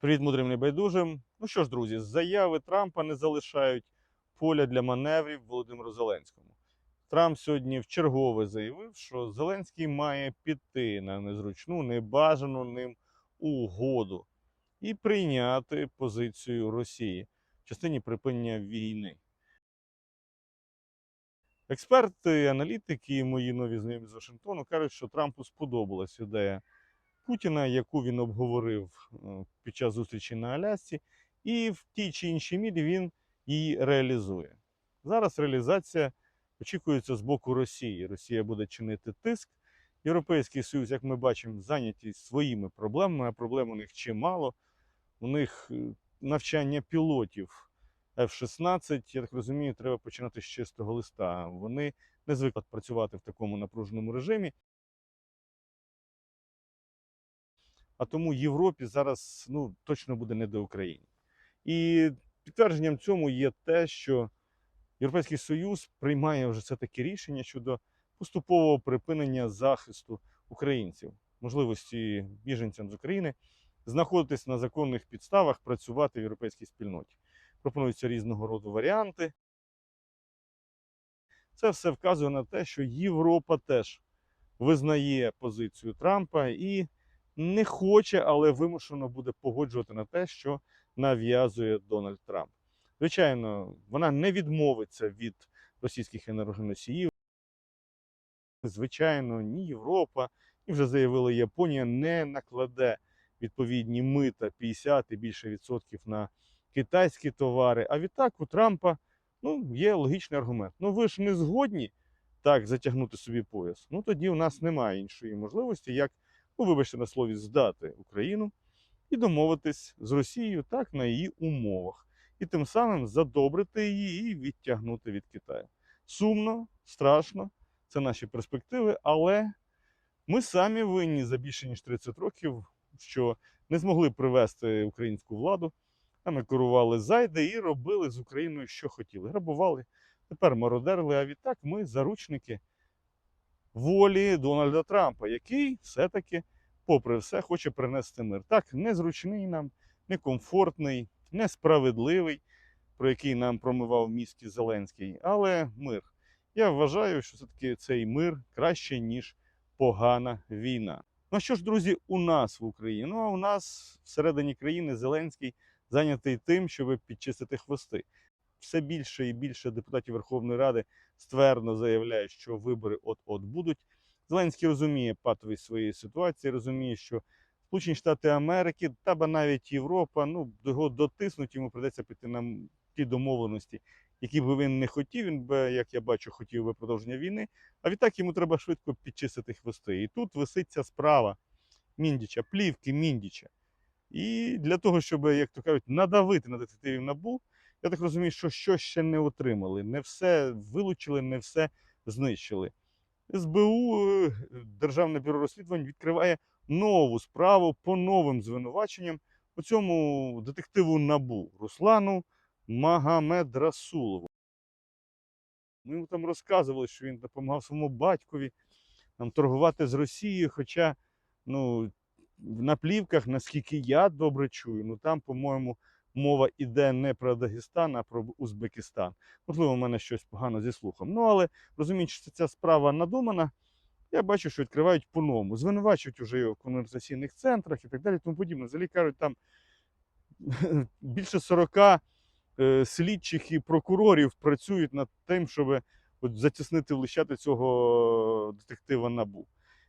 Привіт, мудрим небайдужим. Ну що ж, друзі, заяви Трампа не залишають поля для маневрів Володимиру Зеленському. Трамп сьогодні вчергове заявив, що Зеленський має піти на незручну, небажану ним угоду і прийняти позицію Росії в частині припинення війни. Експерти, аналітики, мої нові знайомі з Вашингтону кажуть, що Трампу сподобалась ідея Путіна, яку він обговорив е, під час зустрічі на Алясці, і в тій чи іншій мірі він її реалізує. Зараз реалізація очікується з боку Росії. Росія буде чинити тиск. Європейський Союз, як ми бачимо, зайняті своїми проблемами, а проблем у них чимало. У них е, навчання пілотів F-16, я так розумію, треба починати з чистого листа. Вони не звикли працювати в такому напруженому режимі. А тому Європі зараз ну, точно буде не до України. І підтвердженням цьому є те, що Європейський Союз приймає вже це таке рішення щодо поступового припинення захисту українців, можливості біженцям з України знаходитись на законних підставах, працювати в європейській спільноті. Пропонуються різного роду варіанти. Це все вказує на те, що Європа теж визнає позицію Трампа і не хоче, але вимушено буде погоджувати на те, що нав'язує Дональд Трамп. Звичайно, вона не відмовиться від російських енергоносіїв. Звичайно, ні Європа, і вже заявила Японія, не накладе відповідні мита 50 і більше відсотків на китайські товари. А відтак у Трампа ну, є логічний аргумент. Ну ви ж не згодні так затягнути собі пояс. Ну тоді у нас немає іншої можливості, як ну, вибачте на слові, здати Україну і домовитись з Росією так на її умовах, і тим самим задобрити її і відтягнути від Китаю. Сумно, страшно, це наші перспективи, але ми самі винні за більше ніж 30 років, що не змогли привести українську владу. Нами керували зайди і робили з Україною, що хотіли. Грабували, тепер мародерили. А відтак ми заручники волі Дональда Трампа, який все-таки, попри все, хоче принести мир. Так, незручний нам, некомфортний, несправедливий, про який нам промивав мізки Зеленський, але мир. Я вважаю, що все-таки цей мир краще, ніж погана війна. Ну що ж, друзі, у нас в Україні? Ну а у нас всередині країни Зеленський зайнятий тим, щоб підчистити хвости. Все більше і більше депутатів Верховної Ради ствердно заявляють, що вибори от-от будуть. Зеленський розуміє патовість своєї ситуації, розуміє, що Сполучені Штати Америки та ба навіть Європа, ну його дотиснуть, йому придеться піти на ті домовленості, які би він не хотів. Він би, як я бачу, хотів би продовження війни. А відтак йому треба швидко підчистити хвости. І тут висить ця справа Міндіча, плівки Міндіча. І для того, щоб, як то кажуть, надавити на детективів набу, я так розумію, що щось ще не отримали. Не все вилучили, не все знищили. СБУ, е, Державне бюро розслідувань, відкриває нову справу по новим звинуваченням у цьому детективу Набу Руслану Магомед-Расулову. Ми йому там розказували, що він допомагав своєму батькові нам торгувати з Росією. Хоча ну, на плівках, наскільки я добре чую, ну там, по-моєму, мова іде не про Дагестан, а про Узбекистан. Можливо, в мене щось погано зі слухом. Ну, але розуміючи, що ця справа надумана, я бачу, що відкривають по-новому. Звинувачують уже його в конверсаційних центрах і так далі. Тому подібне. Взагалі кажуть, там більше 40 е, слідчих і прокурорів працюють над тим, щоб от, затіснити влищати цього детектива набу.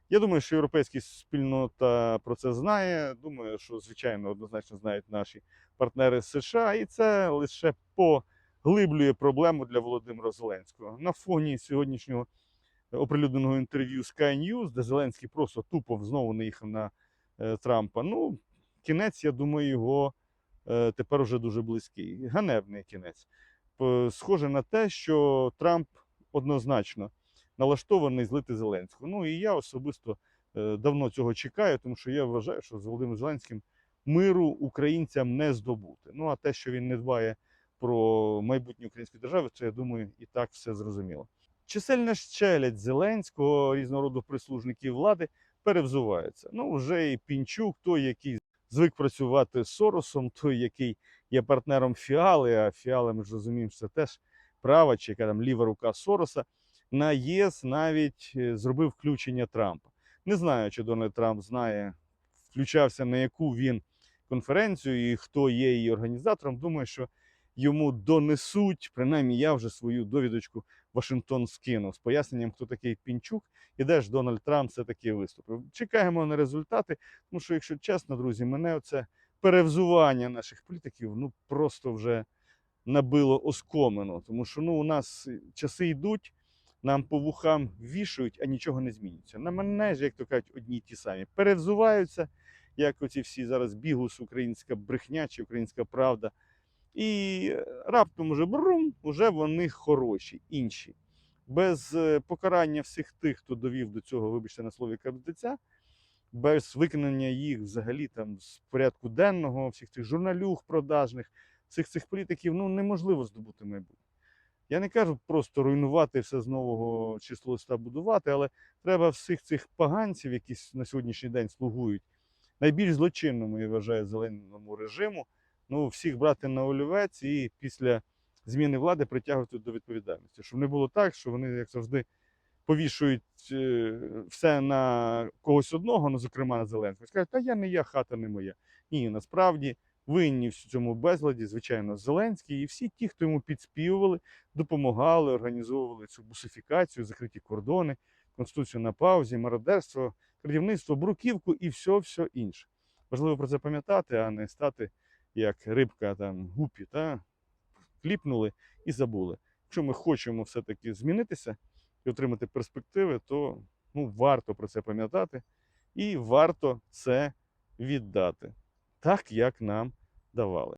Я думаю, що європейська спільнота про це знає. Думаю, що звичайно однозначно знають наші партнери з США, і це лише поглиблює проблему для Володимира Зеленського на фоні сьогоднішнього оприлюдненого інтерв'ю Sky News, де Зеленський просто тупо знову не їхав на е, Трампа. Ну, кінець, я думаю, його е, тепер уже дуже близький. Ганебний кінець. Схоже на те, що Трамп однозначно налаштований злити Зеленського. Ну і я особисто е, давно цього чекаю, тому що я вважаю, що з Володимиром Зеленським миру українцям не здобути. Ну а те, що він не дбає про майбутнє української держави, це я думаю, і так все зрозуміло. Чисельна щелядь Зеленського, різного роду прислужників влади перевзувається. Ну, вже і Пінчук, той, який звик працювати з Соросом, той, який є партнером Фіали, а Фіали, ми ж розуміємо, це теж права чи яка там ліва рука Сороса. На ЄС навіть е, зробив включення Трампа. Не знаю, чи Дональд Трамп знає, включався на яку він конференцію і хто є її організатором. Думаю, що йому донесуть. Принаймні, я вже свою довідочку Вашингтон скинув з поясненням, хто такий Пінчук і де ж Дональд Трамп все-таки виступив. Чекаємо на результати. Тому що, якщо чесно, друзі, мене оце перевзування наших політиків ну просто вже набило оскомину. Тому що ну, у нас часи йдуть, нам по вухам вішають, а нічого не змінюється. На мене ж, як то кажуть, одні й ті самі. Перевзуваються, як оці всі зараз бігус, українська брехня чи українська правда. І раптом уже брум, уже вони хороші, інші. Без е, покарання всіх тих, хто довів до цього, вибачте на слові кардиця, без виконання їх взагалі там з порядку денного, всіх цих журналюг продажних, всіх цих політиків, ну неможливо здобути майбутнє. Я не кажу просто руйнувати все з нового число листа будувати, але треба всіх цих поганців, які на сьогоднішній день слугують найбільш злочинному, я вважаю, зеленому режиму, ну, всіх брати на олівець і після зміни влади притягувати до відповідальності. Щоб не було так, що вони, як завжди, повішують е, все на когось одного, ну, зокрема на Зеленського, скажуть, та я не я, хата не моя. Ні, насправді винні в цьому безладі, звичайно, Зеленський і всі ті, хто йому підспівували, допомагали, організовували цю бусифікацію, закриті кордони, конституцію на паузі, мародерство, крадівництво, бруківку і все, все інше. Важливо про це пам'ятати, а не стати як рибка там гупі, та кліпнули і забули. Якщо ми хочемо все-таки змінитися і отримати перспективи, то ну, варто про це пам'ятати і варто це віддати так, як нам давали.